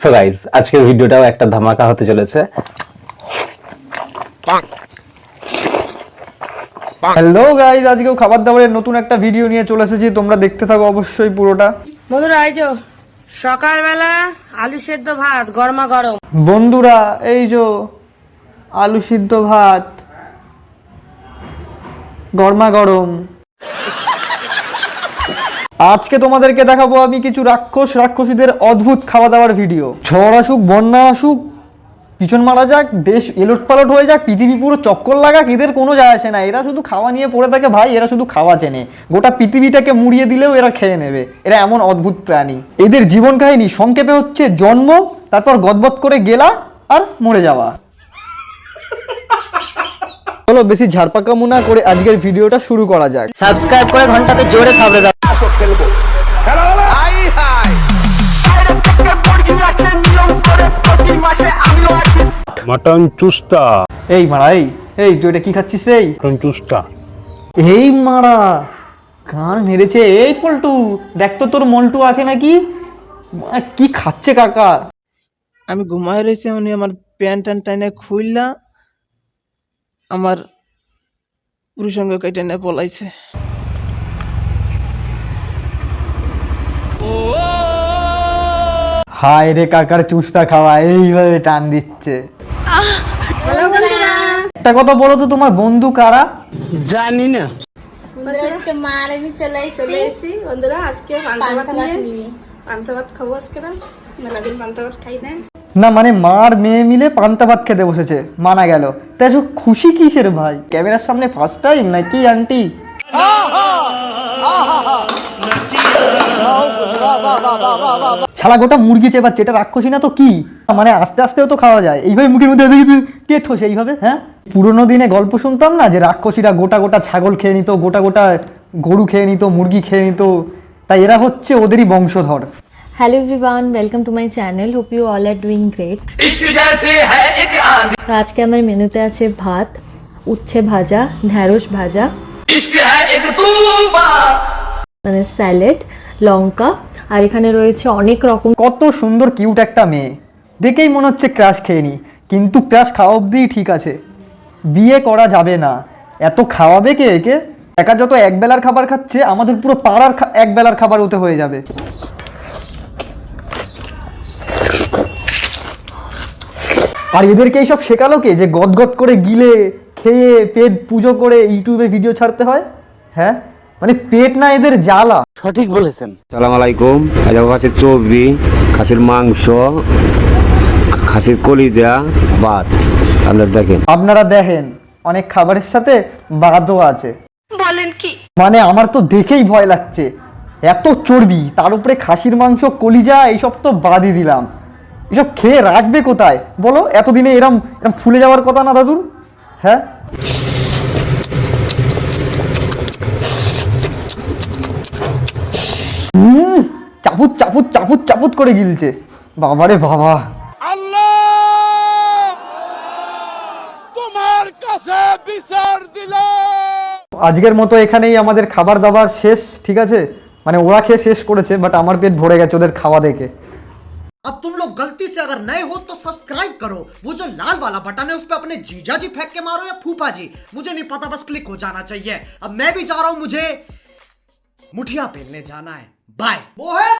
So guys আজকের ভিডিওটাও একটা ধামাকা হতে চলেছে। হ্যালো গাইজ আজকেও খাবার দাবারের নতুন একটা ভিডিও নিয়ে চলে এসেছি। তোমরা দেখতে থাকো অবশ্যই পুরোটা। বন্ধুরা এই যে সকালবেলা আলু সেদ্ধ ভাত গরমা গরম। বন্ধুরা এই যে আলু সিদ্ধ ভাত গরমা গরম। আজকে তোমাদেরকে দেখাবো আমি কিছু রাক্ষস রাক্ষসীদের অদ্ভুত খাওয়া দাওয়ার ভিডিও ঝড় আসুক, বন্যা আসুক, পিছন মারা যাক, দেশ এলোট পালট হয়ে যাক, পৃথিবী পুরো চক্কর লাগাক, এদের কোনো যায় আসে না। এরা শুধু খাওয়া নিয়ে পড়ে থাকে ভাই, এরা শুধু খাওয়া চেনে। গোটা পৃথিবীটাকে মুড়িয়ে দিলেও এরা খেয়ে নেবে। এরা এমন অদ্ভুত প্রাণী। এদের জীবন কাহিনী সংক্ষেপে হচ্ছে, জন্ম, তারপর গদবদ করে গেলা আর মরে যাওয়া। চলো বেশি ঝাড়পাকামু না করে আজকের ভিডিওটা শুরু করা যাক। সাবস্ক্রাইব করে ঘন্টাতে জোরে খাবড়ে দাও। মটন চুস্তা। এই মারা এই এই তুই এটা কি খাচ্ছিস রে? মটন চুস্তা। এই মারা গান মেরেছে। এই পল্টু দেখ তো তোর মল্টু আছে নাকি? কি খাচ্ছে কাকা? আমি ঘুমায় রয়েছি উনি আমার প্যান্ট ট্যান্ট টাইনে খুললা আমার পুরুষঙ্গ কেটে নিয়ে পলাইছে। হায় রে কাকার চুস্তা খাওয়া এইভাবে টান দিচ্ছে একটা কথা বলো তো তোমার বন্ধু কারা জানি না না মানে মার মেয়ে মিলে পান্তা ভাত খেতে বসেছে মানা গেল তাই খুশি কিসের ভাই ক্যামেরার সামনে ফার্স্ট টাইম নাকি আন্টি শালা গোটা মুরগি চেপাচ্ছে এটা রাক্ষসী না তো কি? মানে আস্তে আস্তেও তো খাওয়া যায়। এইভাবে মুখের মধ্যে কে ঠোসে এইভাবে হ্যাঁ? পুরোনো দিনে গল্প শুনতাম না যে রাক্ষসীরা গোটা গোটা ছাগল খেয়ে নিত গোটা গোটা গরু খেয়ে নিত মুরগি খেয়ে নিত? তাই এরা হচ্ছে ওদেরই বংশধর। Everyone, welcome to my channel. Hope you all are doing great. তো আজকে আমার মেনুতে আছে ভাত উচ্ছে ভাজা ঢ্যাঁড়স ভাজা মানে স্যালাড লঙ্কা আর এখানে রয়েছে অনেক রকম কত সুন্দর কিউট একটা মেয়ে। দেখেই মনে হচ্ছে ক্র্যাশ খেয়ে নি। কিন্তু ক্র্যাশ খাওয়া অবধিই ঠিক আছে। বিয়ে করা যাবে না। এত খাওয়াবে কে একে? একা যত এক বেলার খাবার খাচ্ছে, আমাদের পুরো পাড়ার খা- এক বেলার খাবার ওতে হয়ে যাবে। আর এদেরকে এইসব শেখালো কে? যে গদগদ করে গিলে, খেয়ে, পেট পুজো করে ইউটিউবে ভিডিও ছাড়তে হয়? হ্যাঁ? মানে পেট না এদের জ্বালা। সঠিক বলেছেন। সালাম আলাইকুম। খাসির চর্বি খাসির মাংস খাসির কলিজা ভাত। আপনার দেখেন। আপনারা দেখেন অনেক খাবারের সাথে বাদও আছে। বলেন কি? মানে আমার তো দেখেই ভয় লাগছে। এত চর্বি তার উপরে খাসির মাংস কলিজা এইসব তো বাদই দিলাম। এসব খেয়ে রাখবে কোথায়? বলো এতদিনে এরম এরম ফুলে যাওয়ার কথা না দাদুর? হ্যাঁ? চাপুত চাপুত চাপুত চাপুত করে গিলছে বাবারে বাবা আজকের মতো এখানেই আমাদের খাবার দাবার শেষ ঠিক আছে মানে ওরা খেয়ে শেষ করেছে বাট আমার পেট ভরে গেছে ওদের খাওয়া দেখে अब तुम लोग गलती से अगर नए हो तो सब्सक्राइब करो वो जो लाल वाला बटन है उस पर अपने जीजा जी फेंक के मारो या फूफा जी मुझे नहीं पता बस क्लिक हो जाना चाहिए अब मैं भी जा रहा हूं मुझे मुठिया पेलने जाना है बाय वो है